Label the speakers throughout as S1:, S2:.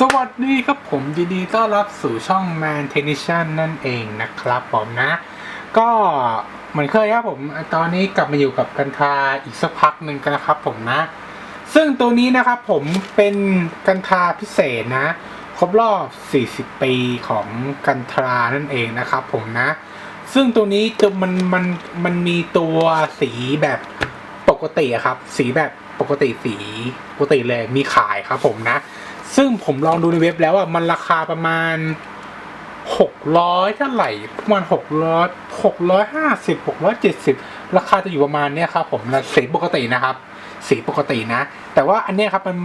S1: สวัสดีครับผมยินดีต้อนรับสู่ช่อง Man Technician นั่นเองนะครับผมนะ ก็เหมือนเคยครับผม ตอนนี้กลับมาอยู่กับกันทาอีกสักพักหนึ่งกันนะครับผมนะ ซึ่งตัวนี้นะครับผมเป็นกันทาพิเศษนะ ครบรอบ 40 ปีของกันทรานั่นเองนะครับผมนะ ซึ่งตัวนี้จะมันมันมันมีตัวสีแบบปกติครับ สีแบบปกติสีปกติเลยมีขายครับผมนะ ซึ่งผมลองดูในเว็บแล้วอะมันราคาประมาณหกร้อยเท่าไหร่ประมาณหกร้อยหกร้อยห้าสิบหกร้อยเจ็ดสิบราคาจะอยู่ประมาณเนี้ยครับผมและสีปกตินะครับ สีปกตินะ แต่ว่าอันเนี้ยครับมัน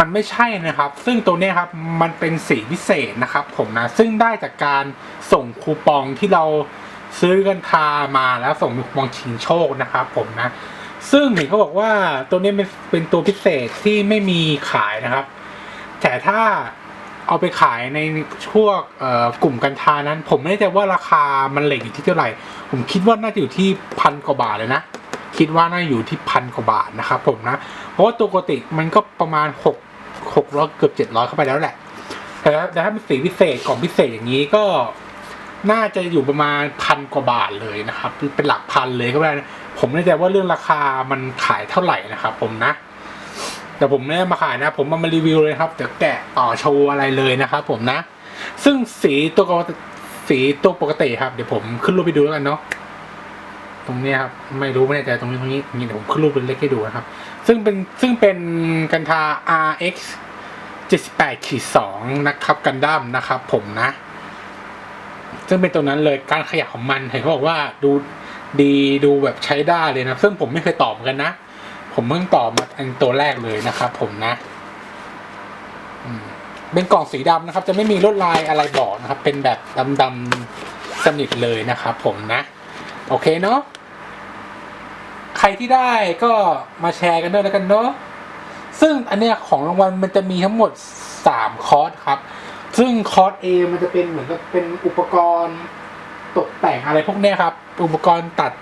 S1: มันไม่ใช่นะครับ ซึ่งตัวเนี้ยครับมันเป็นสีพิเศษนะครับ ผมนะซึ่งได้จากการส่งคูปองที่เราซื้อกันทามาแล้วส่งคูปองชิงโชคนะครับ ผมนะ ซึ่งเห็นเขาบอกว่าตัวนี้เป็นเป็นตัวพิเศษที่ไม่มีขายนะครับ แต่ถ้าเอาไปขายในพวกกลุ่มกันทานั้น ผมไม่แน่ใจว่าราคามันเหล็กอยู่ที่เท่าไหร่ ผมคิดว่าน่าจะอยู่ที่พันกว่าบาทเลยนะ คิดว่าน่าอยู่ที่พันกว่าบาทนะครับผมนะ เพราะว่าตัวปกติมันก็ประมาณหกหกร้อยเกือบเจ็ดร้อยเข้าไปแล้วแหละ แต่ถ้าแต่ถ้าเป็นสีพิเศษกล่องพิเศษอย่างนี้ก็น่าจะอยู่ประมาณพันกว่าบาทเลยนะครับ เป็นหลักพันเลยก็ได้นะผมไม่แน่ใจว่าเรื่องราคามันขายเท่าไหร่นะครับผมนะ แต่ผมไม่ได้มาขายนะ ผมมามารีวิวเลยครับเดี๋ยวแกะต่อโชว์อะไรเลยนะครับผมนะ ซึ่งสีตัวกสีตัวปกติครับ เดี๋ยวผมขึ้นรูปไปดูแล้วกันเนาะตรงนี้ครับไม่รู้ไม่แน่ใจตรงนี้ตรงนี้นี่เดี๋ยวผมขึ้นรูปเป็นเล็กให้ดูนะครับ ซึ่งเป็นซึ่งเป็นกันทา RX 78ขีด2นะครับกันดั้มนะครับผมนะ ซึ่งเป็นตัวนั้นเลยการขยับของมันเห็นเขาบอกว่าดูดีดูแบบใช้ได้เลยนะ ซึ่งผมไม่เคยตอบกันนะ ผมเพิ่งตอบมาอันตัวแรกเลยนะครับผมนะมเป็นกล่องสีดำนะครับ จะไม่มีลวดลายอะไรบอกนะครับ เป็นแบบดำๆสนิทเลยนะครับผมนะ โอเคเนาะใครที่ได้ก็มาแชร์กันด้วยแล้วกันเนาะซึ่งอันเนี้ยของรางวัลมันจะมีทั้งหมดสามคอร์สครับ ซึ่งคอร์ส A มันจะเป็นเหมือนกับเป็นอุปกรณ์ตกแต่งอะไรพวกเนี้ยครับ อุปกรณ์ตัด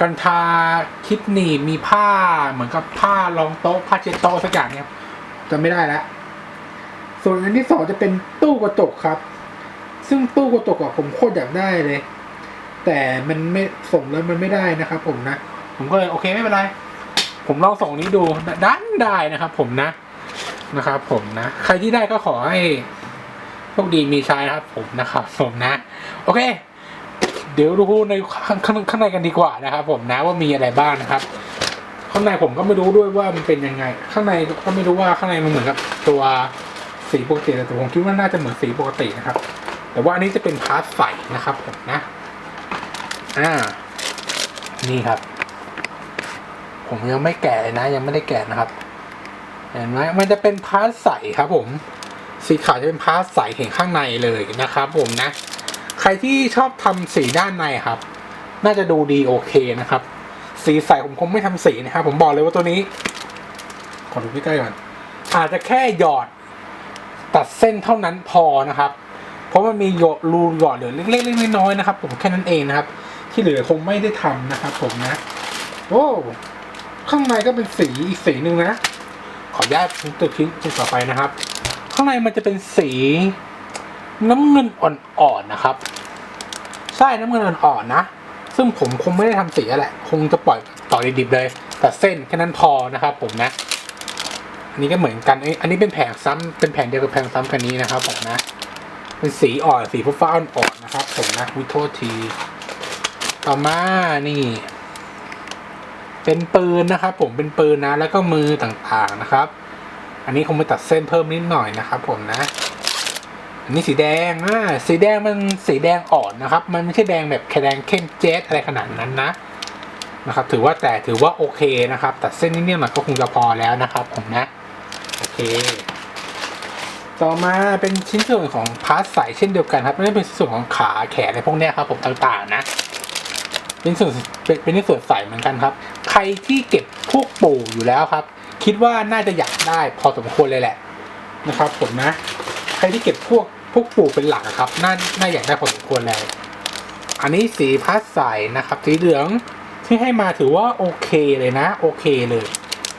S1: กันทาคิดหนีมีผ้าเหมือนกับผ้ารองโต๊ะผ้าเช็ดโต๊ะสักอย่างเนี่ยจะไม่ได้แล้วส่วนอันที่สองจะเป็นตู้กระจกครับ ซึ่งตู้กระจกอะผมโคตรอยากได้เลย แต่มันไม่ส่งแล้วมันไม่ได้นะครับ ผมนะ ผมก็เลยโอเคไม่เป็นไร ผมลองส่งนี้ดูดันได้นะครับ ผมนะนะครับ ผมนะ ใครที่ได้ก็ขอให้โชคดีมีชัยนะครับ ผมนะครับ ผมนะ โอเค เดี๋ยวดูในข้างข้างในกันดีกว่านะครับผมนะว่ามีอะไรบ้างนะครับ ข้างในผมก็ไม่รู้ด้วยว่ามันเป็นยังไง ข้างในก็ไม่รู้ว่าข้างในมันเหมือนกับตัวสีปกติแต่ผมคิดว่าน่าจะเหมือนสีปกตินะครับ แต่ว่าอันนี้จะเป็นพาร์ทใสนะครับผมนะอ่านี่ครับ ผมยังไม่แกะเลยนะ ยังไม่ได้แกะนะครับเห็นไหมมันจะเป็นพาร์ทใสครับ ผม สีขาวจะเป็นพาร์ทใสเห็นข้างในเลยนะครับ ผมนะ ใครที่ชอบทำสีด้านในครับ น่าจะดูดีโอเคนะครับ สีใสผมคงไม่ทำสีนะครับผมบอกเลยว่าตัวนี้ขอดูใกล้ๆก่อนอาจจะแค่หยอดตัดเส้นเท่านั้นพอนะครับ เพราะมันมีหยอดรูหยอดเหลือเล็กๆน้อยๆนะครับ ผมแค่นั้นเองนะครับ ที่เหลือคงไม่ได้ทำนะครับ ผมนะโอ้ข้างในก็เป็นสีอีกสีหนึ่งนะ ขออนุญาตตัวชิ้นชิ้นต่อไปนะครับ ข้างในมันจะเป็นสีน้ำเงินอ่อนๆนะครับ ใช่น้ำเงินอ่อนๆนะ ซึ่งผมคงไม่ได้ทำสีอะแหละ คงจะปล่อยต่อดิบๆเลย แต่เส้นแค่นั้นพอนะครับผมนะ อันนี้ก็เหมือนกันเอ้ยอันนี้เป็นแผงซ้ำเป็นแผงเดียวกับแผงซ้ำกันนี้นะครับผมนะ เป็นสีอ่อน สีฟ้าอ่อนๆนะครับ ผมนะวิโทษที ต่อมา นี่ เป็นปืนนะครับผม เป็นปืนนะ แล้วก็มือต่างๆนะครับ อันนี้คงไปตัดเส้นเพิ่มนิดหน่อยนะครับผมนะ นนี้สีแดงอ่าสีแดงมันสีแดงอ่อนนะครับ มันไม่ใช่แดงแบบแคแดงเข้มเจ๊ดอะไรขนาดนั้นนะนะครับ ถือว่าแต่ถือว่าโอเคนะครับ ตัดเส้นนิดๆหน่อยก็คงจะพอแล้วนะครับ ผมนะ โอเค ต่อมาเป็นชิ้นส่วนของพาร์ทใสเช่นเดียวกันครับไม่ได้เป็นส่วนของขาแขนอะไรพวกนี้ครับ ผมต่างๆ นะเป็นส่วนเป็นเป็นในส่วนใสเหมือนกันครับ ใครที่เก็บพวกปู่อยู่แล้วครับ คิดว่าน่าจะอยากได้พอสมควรเลยแหละนะครับ ผมนะ ครที่เก็บพวกพวกปู่เป็นหลักครับน่าน่าอยากได้พอสมควรเลยอันนี้สีพาสใสนะครับ สีเหลืองที่ให้มาถือว่าโอเคเลยนะ โอเคเลย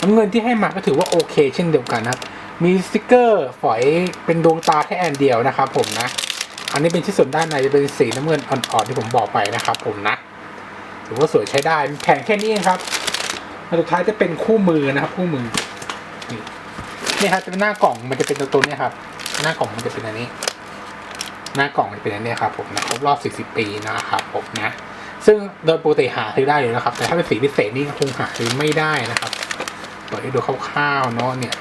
S1: น้ำเงินที่ให้มาก็ถือว่าโอเค เช่นเดียวกันนะครับ มีสติกเกอร์ฝอยเป็นดวงตาแค่อันเดียวนะครับ ผมนะ อันนี้เป็นชิ้นส่วนด้านในจะเป็นสีน้ำเงินอ่อนๆที่ผมบอกไปนะครับ ผมนะ ถือว่าสวยใช้ได้แผ่นแค่นี้เองครับสุดท้ายจะเป็นคู่มือนะครับ คู่มือนี่นี่ครับจะเป็นหน้ากล่องมันจะเป็นตัวตัวนี้ครับ หน้ากล่องมันจะเป็นอันนี้ หน้ากล่องมันเป็นอันนี้ครับผมนะครบรอบ 40 ปีนะครับผมนะซึ่งโดยปกติหาซื้อได้อยู่นะครับ แต่ถ้าเป็นสีพิเศษนี่คงหาซื้อไม่ได้นะครับเปิดให้ดูคร่าวๆเนาะเนี่ย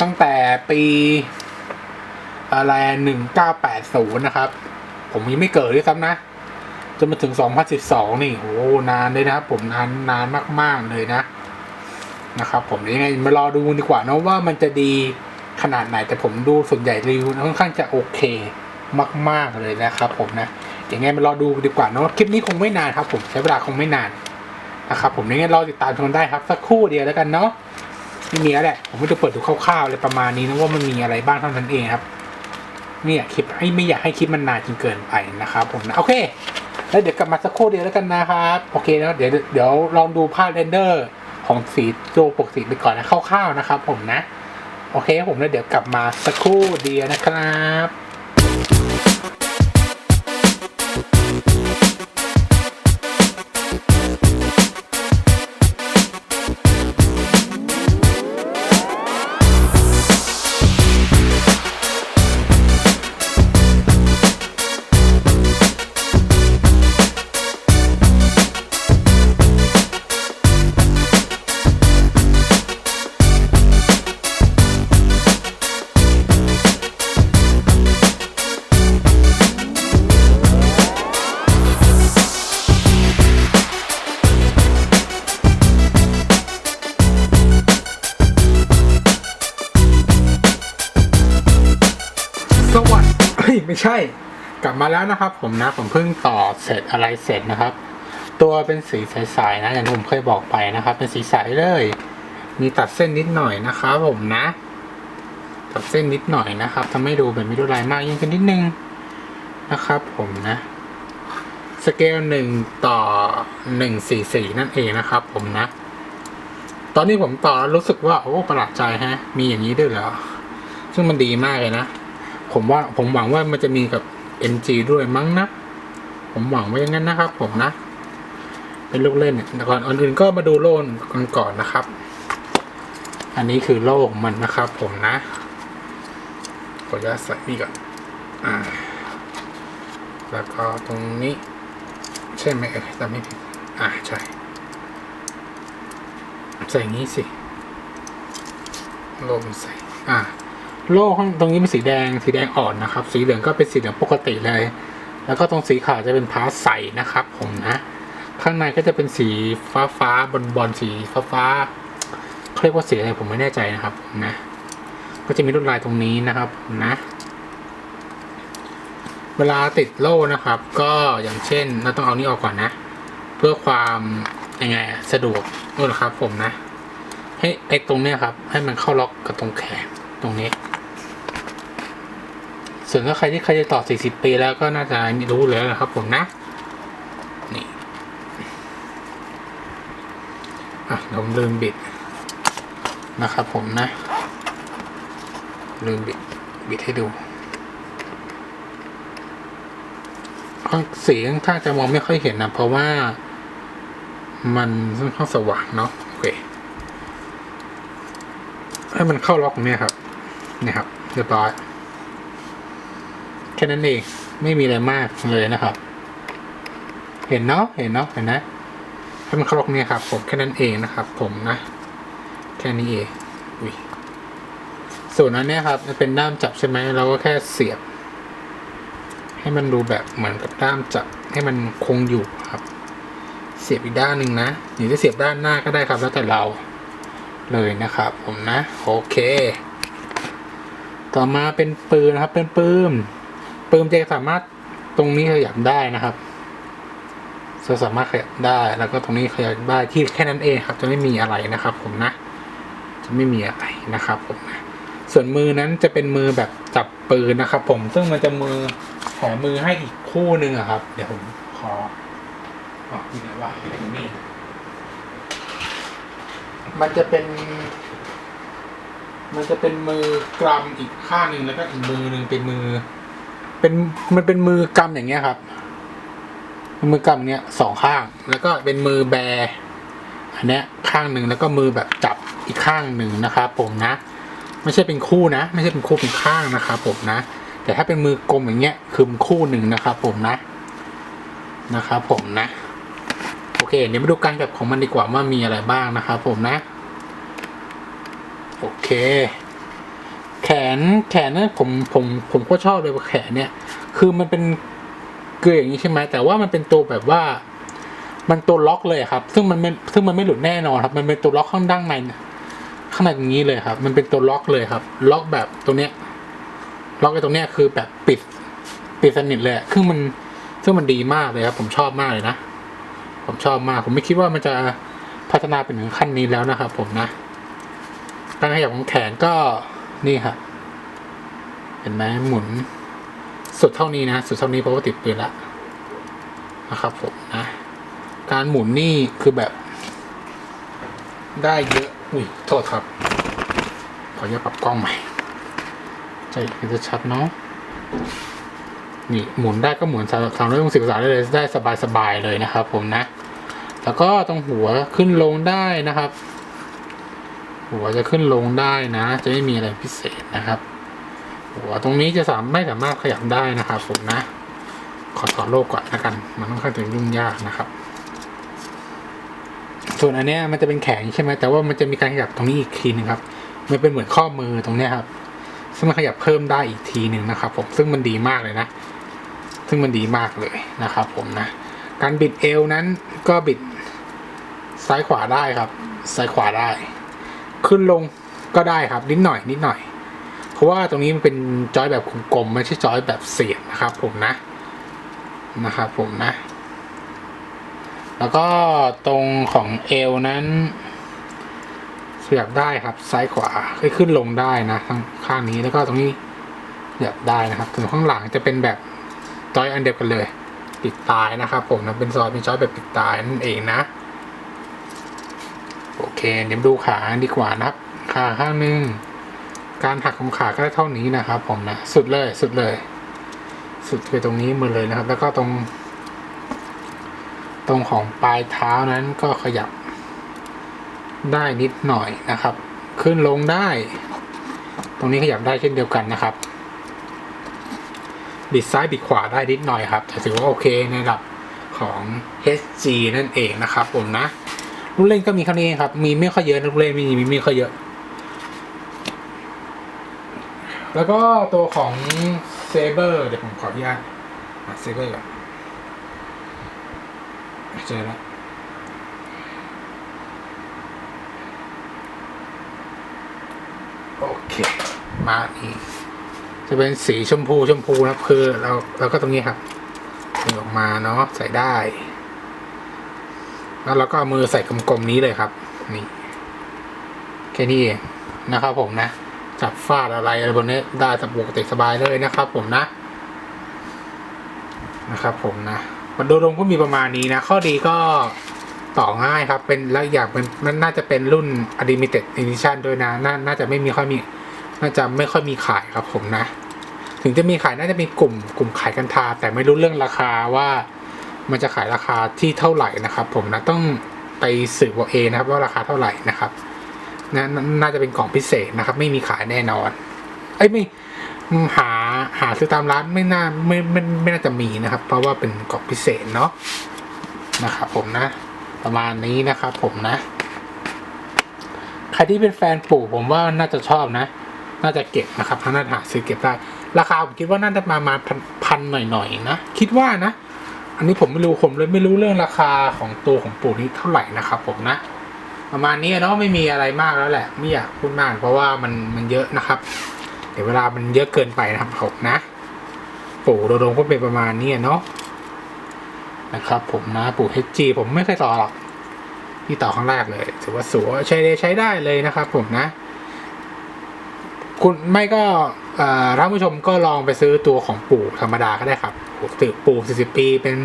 S1: ตั้งแต่ปีอะไรหนึ่งเก้าแปดศูนย์นะครับ ผมยังไม่เกิดด้วยซ้ำนะจนมาถึงสองพันสิบสองนี่โอ้นานเลยนะครับ ผมนานนานมากๆเลยนะ นะครับ ผมยังไงมารอดูดีกว่าเนะว่ามันจะดี ขนาดไหนแต่ผมดูส่วนใหญ่รีวิวค่อนข้างจะโอเคมาก ๆ เลยนะครับผมนะอย่างไงมารอดูดีกว่าเนอะคลิปนี้คงไม่นานครับ ผมใช้เวลาคงไม่นานนะครับผมยังไงรอติดตามชมได้ครับสักครู่เดียวแล้วกันเนาะไม่มีแล้วแหละผมก็จะเปิดดูคร่าวๆเลยประมาณนี้นะว่ามันมีอะไรบ้างเท่านั้นเองครับไม่ยคลิปให้ไม่อยากให้คลิปมันนานจนเกินไปนะครับผมนะโอเค แล้วเดี๋ยวกลับมาสักครู่เดียวแล้วกันนะครับโอเคนะเดี๋ยวเดี๋ยวลองดูภาพเรนเดอร์ของสีโจปกติไปก่อนนะคร่าวๆนะครับผมนะ โอเคผมแล้วเดี๋ยวกลับมาสักครู่เดียวนะครับ ไม่ใช่ กลับมาแล้วนะครับผมนะผมเพิ่งต่อเสร็จอะไรเสร็จนะครับ ตัวเป็นสีใสๆนะอย่างที่ผมเคยบอกไปนะครับ เป็นสีใสเลย มีตัดเส้นนิดหน่อยนะครับผมนะตัดเส้นนิดหน่อยนะครับทำให้ดูแบบมีลวดลายมากยิ่งขึ้นนิดนึงนะครับผมนะสเกลหนึ่งต่อหนึ่งสี่สี่นั่นเองนะครับ ผมนะ ตอนนี้ผมต่อแล้วรู้สึกว่าโอ้ประหลาดใจฮะ มีอย่างนี้ด้วยเหรอ ซึ่งมันดีมากเลยนะ ผมว่าผมหวังว่ามันจะมีกับ MG ด้วยมั้งนะ ผมหวังว่าอย่างนั้นนะครับผมนะ เป็นลูกเล่นเนี่ยแต่ก่อนอื่นก็มาดูโล่กันก่อนนะครับ อันนี้คือโล่ของมันนะครับ ผมนะขออนุญาตใส่นี่ก่อนอ่า แล้วก็ตรงนี้ ใช่ไหมเออจำไม่ผิดอ่าใช่ใส่งนี้สิโล่มใส่อ่า โล่ข้างตรงนี้เป็นสีแดง สีแดงอ่อนนะครับ สีเหลืองก็เป็นสีเหลืองปกติเลย แล้วก็ตรงสีขาวจะเป็นพาสใสนะครับ ผมนะ ข้างในก็จะเป็นสีฟ้าฟ้าบอลบอลสีฟ้าฟ้าเขาเรียกว่าสีอะไรผมไม่แน่ใจนะครับนะ ก็จะมีลวดลายตรงนี้นะครับนะ เวลาติดโล่นะครับ ก็อย่างเช่นเราต้องเอานี้ออกก่อนนะ เพื่อความยังไงสะดวกนู่นแหละครับผมนะ ให้ไอ้ตรงเนี้ยครับ ให้มันเข้าล็อกกับตรงแขนตรงนี้ ส่วนถ้าใครที่เคยจะต่อ 40 ปีแล้วก็น่าจะรู้เลยนะครับผมนะ นี่อะผมลืมบิดนะครับผมนะ ลืมบิดบิดให้ดูข้างสีข้างข้าจะมองไม่ค่อยเห็นนะ เพราะว่ามันค่อนข้างสว่างเนาะโอเคให้มันเข้าล็อกตรงนี้ครับ นี่ครับ เรียบร้อย ค่นั้นเองไม่มีอะไรมากเลยนะครับ เห็นเนาะเห็นเนาะเห็นนะให้มันเข้าล็อกเนี่ยครับผมแค่นั้นเองนะครับ ผมนะ แค่นี้เองอุ้ยส่วนอันเนี้ยครับมันเป็นด้ามจับใช่ไหมเราก็แค่เสียบ ให้มันดูแบบเหมือนกับด้ามจับให้มันคงอยู่ครับ เสียบอีกด้านหนึ่งนะหรือจะเสียบด้านหน้าก็ได้ครับ แล้วแต่เราเลยนะครับ ผมนะ โอเค ต่อมาเป็นปืนนะครับเป็นปืน ปืนจะสามารถตรงนี้ขยับได้นะครับจะสามารถขยับได้แล้วก็ตรงนี้ขยับได้ที่แค่นั้นเองครับ จะไม่มีอะไรนะครับ ผมนะ จะไม่มีอะไรนะครับ ผมนะส่วนมือนั้นจะเป็นมือแบบจับปืนนะครับ ผมซึ่งมันจะมือแถมมือให้อีกคู่หนึ่งครับ เดี๋ยวผมขอออนี่ว่านี่มันจะเป็น มันจะเป็นมือกรำอีกข้างหนึ่งแล้วก็อีกมือหนึ่งเป็นมือ เป็นมันเป็นมือกำอย่างเงี้ยครับ มือกำเนี้ยสองข้าง แล้วก็เป็นมือแบอันเนี้ยข้างหนึ่งแล้วก็มือแบบจับอีกข้างหนึ่งนะครับผมนะ ไม่ใช่เป็นคู่นะ ไม่ใช่เป็นคู่เป็นข้างนะครับผมนะ แต่ถ้าเป็นมือกลมอย่างเงี้ยคือมคู่หนึ่งนะครับผมนะนะครับผมนะ โอเค เดี๋ยวมาดูการแบบของมันดีกว่าว่ามีอะไรบ้างนะครับผมนะ โอเค นแขนเนี่ยผมผมผมก็ชอบเลยว่าแขนเนี่ย คือมันเป็นเกลืออย่างนี้ใช่ไหมแต่ว่ามันเป็นตัวแบบว่า มันตัวล็อกเลยครับ ซึ่งมันไม่ซึ่งมันไม่หลุดแน่นอนครับ มันเป็นตัวล็อกข้างด้านในข้างในอย่างนี้เลยครับ มันเป็นตัวล็อกเลยครับ ล็อกแบบตัวเนี้ย ล็อกไอ้ตรงเนี้ยคือแบบปิด ปิดสนิทเลยอะซึ่งมันซึ่งมันดีมากเลยครับ ผมชอบมากเลยนะ ผมชอบมาก ผมไม่คิดว่ามันจะพัฒนาไปถึงขั้นนี้แล้วนะครับผมนะการขยับของแขนก็นี่ครับ เห็นไหมหมุน สุดเท่านี้นะ สุดเท่านี้เพราะว่าติดปืนละนะครับผมนะ การหมุนนี่คือแบบ ได้เยอะ อุ้ย โทษครับ ขออนุญาตปรับกล้องใหม่ ใจจะชัดเนาะนี่หมุนได้ก็หมุนสามร้อยองศาได้เลยได้สบายๆเลยนะครับ ผมนะ แล้วก็ตรงหัวขึ้นลงได้นะครับ หัวจะขึ้นลงได้นะ จะไม่มีอะไรพิเศษนะครับ หัวตรงนี้จะสามไม่สามารถขยับได้นะครับผมนะ ขอถอดโลกก่อนนะกัน มันค่อนข้างจะยุ่งยากนะครับ ส่วนอันเนี้ยมันจะเป็นแขนใช่ไหมแต่ว่ามันจะมีการขยับตรงนี้อีกทีหนึงครับ มันเป็นเหมือนข้อมือตรงเนี้ยครับ ซึ่งมันขยับเพิ่มได้อีกทีหนึ่งนะครับผมซึ่งมันดีมากเลยนะ ซึ่งมันดีมากเลยนะครับ ผมนะ การบิดเอวนั้นก็บิดซ้ายขวาได้ครับ ซ้ายขวาได้ ขึ้นลงก็ได้ครับนิดหน่อยนิดหน่อย ราะว่าตรงนี้มันเป็นจอยแบบกลมๆไม่ใช่จอยแบบเสียบนะครับผมนะนะครับผมนะ แล้วก็ตรงของเอวนั้นขยับได้ครับซ้ายขวาขึ้นลงได้นะทั้งข้างนี้แล้วก็ตรงนี้ขยับได้นะครับถึงข้างหลังจะเป็นแบบจอยอันเดียวกันเลย ปิดตายนะครับผมนะเป็นซอยเป็นจอยแบบปิดตายนั่นเองนะ โอเค เดี๋ยวดูขาดีกว่านะครับขาข้างหนึ่ง การหักของขาก็ได้เท่านี้นะครับ ผมนะสุดเลยสุดเลย สุดไปตรงนี้มือเลยนะครับ แล้วก็ตรง ตรงของปลายเท้านั้นก็ขยับได้นิดหน่อยนะครับ ขึ้นลงได้ ตรงนี้ขยับได้เช่นเดียวกันนะครับ บิดซ้ายบิดขวาได้นิดหน่อยครับแต่ถือว่าโอเคในระดับของ HG นั่นเองนะครับ ผมนะลูกเล่นก็มีแค่นี้ครับ มีไม่ค่อยเยอะนะลูกเล่นมีมีไม่ค่อยเยอะ แล้วก็ตัวของเซเบอร์เดี๋ยวผมขออนุญาตเซเบอร์ก่อนเจอแล้วโอเค มาอีกจะเป็นสีชมพูชมพูนะคือเราเราก็ตรงนี้ครับดึงออกมาเนาะใส่ได้ แล้วเราก็เอามือใส่กลมๆนี้เลยครับ นี่แค่นี้เองนะครับผมนะ จับฟาดอะไรอะไรบนนี้ได้สปกติสบายเลยนะครับ ผมนะ นะครับ ผมนะมันโดยรวมก็มีประมาณนี้นะ ข้อดีก็ต่อง่ายครับ เป็นแล้วอย่างเป็นมันน่าจะเป็นรุ่น Unlimited Edition ด้วยนะนาน่าจะไม่มีค่อยมี น่าจะไม่ค่อยมีขายครับผมนะ ถึงจะมีขายน่าจะมีกลุ่ม กลุ่มขายกันทา แต่ไม่รู้เรื่องราคาว่ามันจะขายราคาที่เท่าไหร่นะครับ ผมนะต้องไปสืบเอาเองนะครับ ว่าราคาเท่าไหร่นะครับ นะน่าจะเป็นกล่องพิเศษนะครับ ไม่มีขายแน่นอนเอ้ไม่หาหาซื้อตามร้านไม่น่าไม่ไม่ไม่น่าจะมีนะครับ เพราะว่าเป็นกล่องพิเศษเนาะนะครับผมนะ ประมาณนี้นะครับผมนะ ใครที่เป็นแฟนปู่ผมว่าน่าจะชอบนะ น่าจะเก็บนะครับถ้าน่าจะหาซื้อเก็บได้ ราคาผมคิดว่าน่าจะประมาณพันพันหน่อยๆนะคิดว่านะ อันนี้ผมไม่รู้ผมเลยไม่รู้เรื่องราคาของตัวของปู่นี้เท่าไหร่นะครับผมนะ ประมาณนี้เนาะไม่มีอะไรมากแล้วแหละ ไม่อยากพูดมากเพราะว่ามันมันเยอะนะครับ เดี๋ยวเวลามันเยอะเกินไปนะครับผมนะปู่โดยรวมก็เป็นประมาณนี้เนาะนะครับ ผมนะปู่ HG ผมไม่เคยต่อหรอกที่ต่อครั้งแรกเลยถือว่าสวยใช้ได้ใช้ได้เลยนะครับ ผมนะ คุณไม่ก็ท่านผู้ชมก็ลองไปซื้อตัวของปู่ธรรมดาก็ได้ครับตือปู่40 ปีเป็น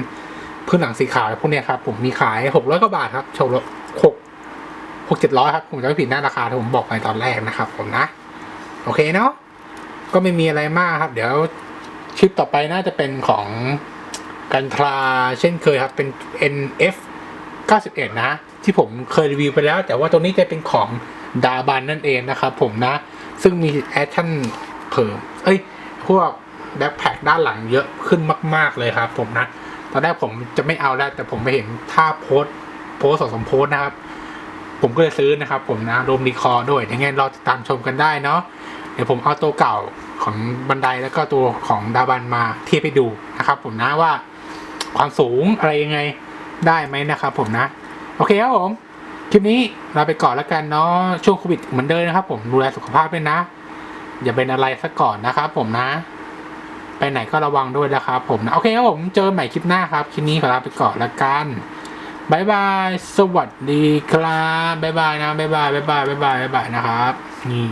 S1: พื้นหลังสีขาวพวกเนี้ยครับ ผมมีขาย600กว่าบาทครับชว์หก หกเจ็ดร้อยครับ ผมจะไม่ผิดหน้าราคาที่ผมบอกไปตอนแรกนะครับ ผมนะ โอเคเนาะก็ไม่มีอะไรมากครับ เดี๋ยวคลิปต่อไปน่าจะเป็นของกันทราเช่นเคยครับเป็น NF 91 นะ ที่ผมเคยรีวิวไปแล้ว แต่ว่าตัวนี้จะเป็นของดาบันนั่นเองนะครับผมนะ ซึ่งมีแอคชั่นเพิ่มเอ้ย พวกแบ็คแพคด้านหลังเยอะขึ้นมาก ๆ เลยครับผมนะ ตอนแรกผมจะไม่เอาแล้วแต่ผมไปเห็นท่าโพสโพสสองสมโพสนะครับ ผมก็เลยซื้อนะครับ ผมนะรวมรีคอร์ด้วยยังไงรอติดตามชมกันได้เนาะเดี๋ยวผมเอาตัวเก่าของบันไดแล้วก็ตัวของดาบันมาเทียบไปดูนะครับ ผมนะว่าความสูงอะไรยังไงได้ไหมนะครับ ผมนะ โอเคครับผมคลิปนี้เราไปก่อนแล้วกันเนาะช่วงโควิดเหมือนเดิมนะครับ ผมดูแลสุขภาพด้วยนะ อย่าเป็นอะไรซะก่อนนะครับ ผมนะ ไปไหนก็ระวังด้วยนะครับ ผมนะโอเคครับผมเจอใหม่คลิปหน้าครับคลิปนี้ขอลาไปก่อนแล้วกัน บายบาย สวัสดีครับบายบายนะบายบายบายบายบายบายนะครับ นี่